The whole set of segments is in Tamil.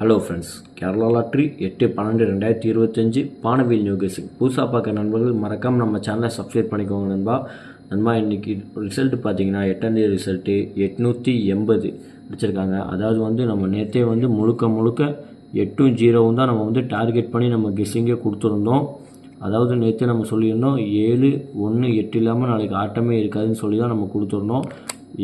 ஹலோ ஃப்ரெண்ட்ஸ் கேரளா லாட்ரி எட்டு பன்னெண்டு ரெண்டாயிரத்தி இருபத்தஞ்சி பானவில் நியூ கெஸிங் புதுசாக பார்க்க நண்பர்கள் மறக்காமல் நம்ம சேனலை சப்ஸ்கிரைப் பண்ணிக்கோங்க நண்பா. நண்பா இன்றைக்கி ரிசல்ட்டு பார்த்தீங்கன்னா எட்டாந்தேதி ரிசல்ட்டு எட்நூற்றி எண்பது அடிச்சிருக்காங்க. அதாவது வந்து நம்ம நேற்றே வந்து முழுக்க முழுக்க எட்டும் ஜீரோவும் தான் நம்ம வந்து டார்கெட் பண்ணி நம்ம கெஸ்ஸிங்கே கொடுத்துருந்தோம். அதாவது நேற்று நம்ம சொல்லியிருந்தோம் ஏழு ஒன்று எட்டு இல்லாமல் நாளைக்கு ஆட்டமே இருக்காதுன்னு சொல்லி தான் நம்ம கொடுத்துருந்தோம்.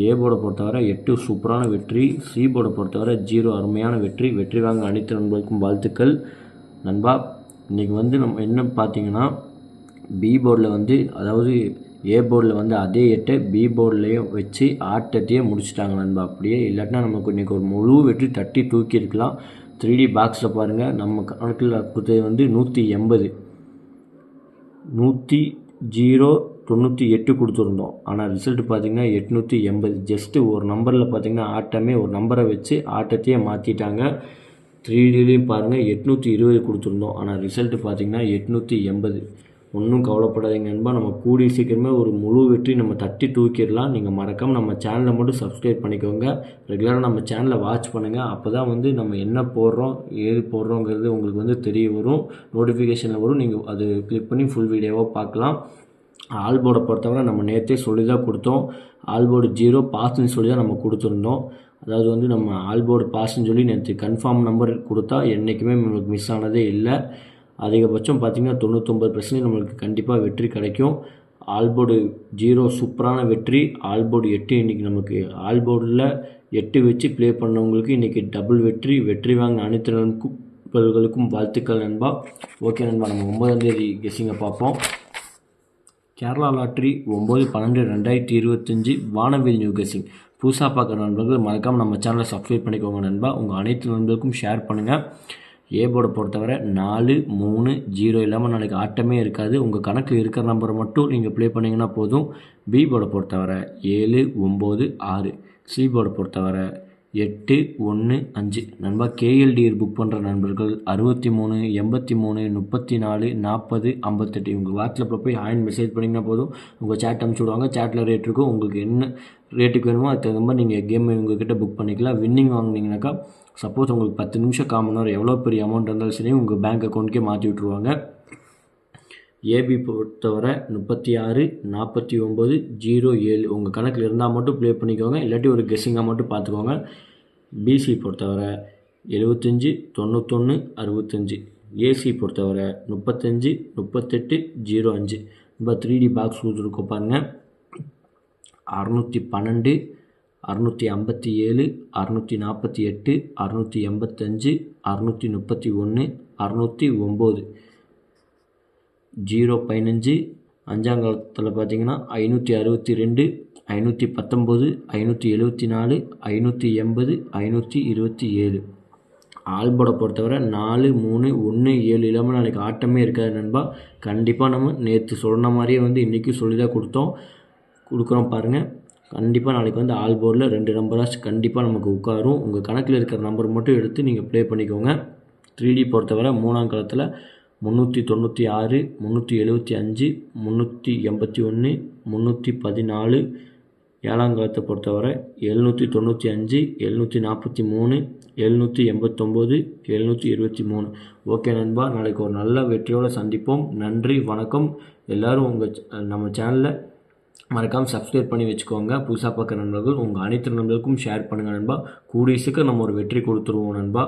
ஏ போர்டை பொறுத்தவரை எட்டு சூப்பரான வெற்றி சி போர்டை பொறுத்தவரை ஜீரோ அருமையான வெற்றி. வெற்றி வாங்க அனைத்து நண்பர்களுக்கும் வாழ்த்துக்கள். நண்பா இன்றைக்கி வந்து நம்ம என்ன பார்த்தீங்கன்னா பி போர்டில் வந்து அதாவது ஏ போர்டில் வந்து அதே எட்டை பி போர்ட்லேயும் வச்சு ஆட்டத்தையே முடிச்சிட்டாங்க நண்பா. அப்படியே இல்லாட்டினா நமக்கு இன்றைக்கி ஒரு முழு வெற்றி தட்டி தூக்கியிருக்கலாம் த்ரீ டி பாக்ஸில் பாருங்கள் நம்ம கணக்கில் கொடுத்தது வந்து நூற்றி எண்பது. நூற்றி ஜீரோ தொண்ணூற்றி எட்டு கொடுத்துருந்தோம். ஆனால் ரிசல்ட் பார்த்தீங்கன்னா எட்நூற்றி எண்பது. ஜஸ்ட்டு ஒரு நம்பரில் பார்த்தீங்கன்னா ஆட்டமே ஒரு நம்பரை வச்சு ஆட்டத்தையே மாற்றிட்டாங்க த்ரீ டிலையும் பாருங்கள் எட்நூற்றி இருபது கொடுத்துருந்தோம். ஆனால் ரிசல்ட் பார்த்தீங்கன்னா எட்நூற்றி எண்பது. ஒன்றும் கவலைப்படாதீங்க நண்பா. நம்ம கூடிய சீக்கிரமே ஒரு முழு வெற்றி நம்ம தட்டி தூக்கிடலாம். நீங்கள் மறக்காமல் நம்ம சேனலை மட்டும் சப்ஸ்கிரைப் பண்ணிக்கோங்க. ரெகுலராக நம்ம சேனலை வாட்ச் பண்ணுங்கள் அப்போ தான் வந்து நம்ம என்ன போடுறோம் ஏது போடுறோங்கிறது உங்களுக்கு வந்து தெரிய வரும். நோட்டிஃபிகேஷனில் வரும். நீங்கள் அது கிளிக் பண்ணி ஃபுல் வீடியோவாக பார்க்கலாம். ஆல்போர்டை பொறுத்தவரை நம்ம நேற்றே சொல்லி தான் கொடுத்தோம். ஆல்போர்டு ஜீரோ பாஸ்ன்னு சொல்லி தான் நம்ம கொடுத்துருந்தோம். அதாவது வந்து நம்ம ஆல்போர்டு பாஸ்ன்னு சொல்லி நேற்று கன்ஃபார்ம் நம்பர் கொடுத்தா என்றைக்குமே நம்மளுக்கு மிஸ் ஆனதே இல்லை. அதிகபட்சம் பார்த்திங்கன்னா தொண்ணூத்தொம்பது பர்சன்டேஜ் நம்மளுக்கு கண்டிப்பாக வெற்றி கிடைக்கும். ஆல்போர்டு ஜீரோ சூப்பரான வெற்றி. ஆல்போர்டு எட்டு இன்றைக்கி நமக்கு ஆல்போர்டில் எட்டு வச்சு ப்ளே பண்ணவங்களுக்கு இன்றைக்கி டபுள் வெற்றி. வெற்றி வாங்க அனைத்து நண்பர்களுக்கும் வாழ்த்துக்கள் நண்பா. ஓகே நண்பா நம்ம ஒம்பதாந்தேதி கெஸ்ஸிங்கை பார்ப்போம். கேரளா லாட்ரி ஒம்பது பன்னெண்டு ரெண்டாயிரத்தி இருபத்தஞ்சி வானவில் நியூகசிங் புதுசாக பார்க்குற நண்பர்கள் மறக்காமல் நம்ம சேனலை சப்ஸ்கிரைப் பண்ணிக்கோங்க நண்பா. உங்கள் அனைத்து நண்பர்களுக்கும் ஷேர் பண்ணுங்கள் ஏ போர்டை பொறுத்தவரை நாலு மூணு ஜீரோ இல்லாமல் நாளைக்கு ஆட்டமே இருக்காது. உங்கள் கணக்கில் இருக்கிற நம்பரை மட்டும் நீங்கள் ப்ளே பண்ணிங்கன்னா போதும். பி போர்டை பொறுத்தவரை ஏழு ஒம்பது ஆறு. சி போர்டை பொறுத்தவரை எட்டு ஒன்று அஞ்சு. நண்பா கேஎல்டி புக் பண்ணுற நண்பர்கள் அறுபத்தி மூணு எண்பத்தி மூணு முப்பத்தி நாலு நாற்பது ஐம்பத்தெட்டு. உங்கள் வாட்ஸ்அப்பில் போய் ஆயின் மெசேஜ் பண்ணிங்கன்னா போதும். உங்கள் சேட் அனுப்பிச்சி விடுவாங்க. சேட்டில் ரேட் இருக்கும். உங்களுக்கு என்ன ரேட்டுக்கு வேணுமோ அதுக்கு தகுந்த மாதிரி நீங்கள் கேம் உங்கள்கிட்ட புக் பண்ணிக்கலாம். வின்னிங் வாங்கினீங்கனாக்கா சப்போஸ் உங்களுக்கு பத்து நிமிஷம் காமன் நேரம் எவ்வளோ பெரிய அமௌண்ட் இருந்தாலும் சரி உங்கள் பேங்க் அக்கௌண்ட்க்கே மாற்றி விட்ருவாங்க ஏபி பொறுத்தவரை முப்பத்தி ஆறு நாற்பத்தி ஒம்பது ஜீரோ ஏழு. உங்கள் கணக்கில் இருந்தால் மட்டும் ப்ளே பண்ணிக்கோங்க. இல்லாட்டி ஒரு கெஸ்ஸிங்காக மட்டும் பார்த்துக்கோங்க. பிசி பொறுத்தவரை எழுபத்தஞ்சி தொண்ணூத்தொன்று அறுபத்தஞ்சி ஏசி பொறுத்தவரை முப்பத்தஞ்சு முப்பத்தெட்டு ஜீரோ அஞ்சு. இப்போ த்ரீ டி பாக்ஸ் கொடுத்துருக்கோம் பாருங்கள் அறநூற்றி பன்னெண்டு அறநூற்றி ஐம்பத்தி ஏழு அறநூற்றி நாற்பத்தி எட்டு அறநூற்றி எண்பத்தஞ்சு அறநூற்றி முப்பத்தி ஒன்று அறநூற்றி ஒம்பது ஜீரோ பதினஞ்சு அஞ்சாம் காலத்தில் பார்த்தீங்கன்னா ஐநூற்றி அறுபத்தி ரெண்டு ஐநூற்றி பத்தொம்போது ஐநூற்றி எழுபத்தி நாலு ஐநூற்றி எண்பது ஐநூற்றி இருபத்தி ஏழு. ஆல்போர்டை பொறுத்தவரை நாலு மூணு ஒன்று ஏழு இல்லாமல் நாளைக்கு ஆட்டமே இருக்காது நண்பா. கண்டிப்பாக நம்ம நேற்று சொன்ன மாதிரியே வந்து இன்றைக்கும் சொல்லி தான் கொடுத்தோம். கொடுக்குறோம் பாருங்கள் கண்டிப்பாக நாளைக்கு வந்து ஆல் போர்டில் ரெண்டு நம்பராக கண்டிப்பாக நமக்கு உட்காரும். உங்கள் கணக்கில் இருக்கிற நம்பர் மட்டும் எடுத்து நீங்கள் ப்ளே பண்ணிக்கோங்க. த்ரீ டி பொறுத்தவரை மூணாம் காலத்தில் முந்நூற்றி தொண்ணூற்றி ஆறு முந்நூற்றி எழுபத்தி அஞ்சு முந்நூற்றி எண்பத்தி ஒன்று முந்நூற்றி பதினாலு ஏழாம் காலத்தை பொறுத்தவரை எழுநூற்றி தொண்ணூற்றி அஞ்சு எழுநூற்றி நாற்பத்தி மூணு எழுநூற்றி எண்பத்தொம்போது எழுநூற்றி இருபத்தி மூணு. ஓகே நண்பா நாளைக்கு ஒரு நல்ல வெற்றியோடு சந்திப்போம். நன்றி வணக்கம். எல்லோரும் உங்கள் நம்ம சேனலில் மறக்காமல் சப்ஸ்கிரைப் பண்ணி வச்சுக்கோங்க. புதுசாக பார்க்குற நண்பர்கள் உங்கள் அனைத்து நண்பர்களுக்கும் ஷேர் பண்ணுங்கள் நண்பா. கூடிய சீக்கிரம் நம்ம ஒரு வெற்றி கொடுத்துருவோம் நண்பா.